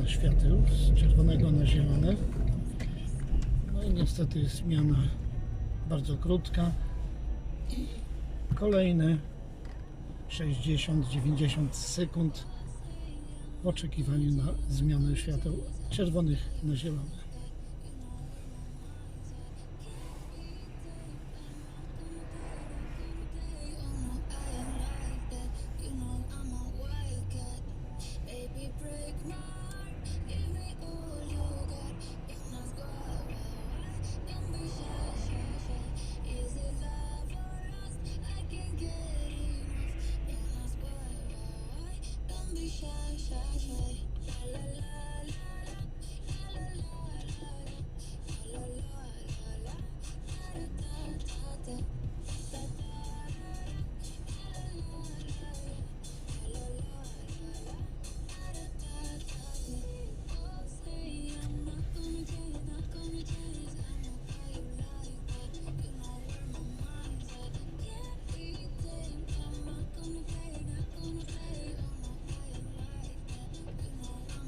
zmiana świateł z czerwonego na zielone. No i niestety zmiana bardzo krótka. I kolejne 60-90 sekund w oczekiwaniu na zmianę świateł czerwonych na zielone. shine, shine, shine. La la la la.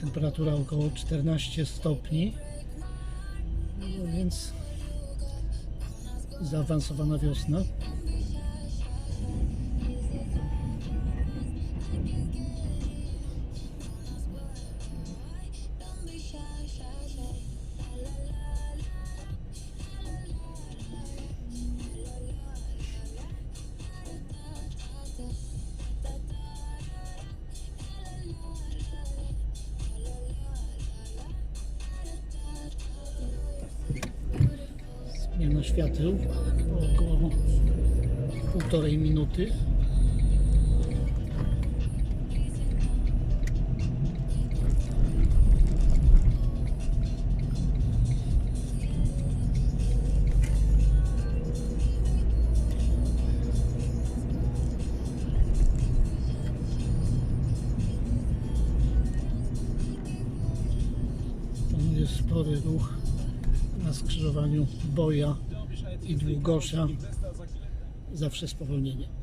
Temperatura około 14 stopni. No więc zaawansowana wiosna. Zmiana świateł po około półtorej minuty. Panuje spory ruch na skrzyżowaniu Boja i Długosza. Zawsze spowolnienie.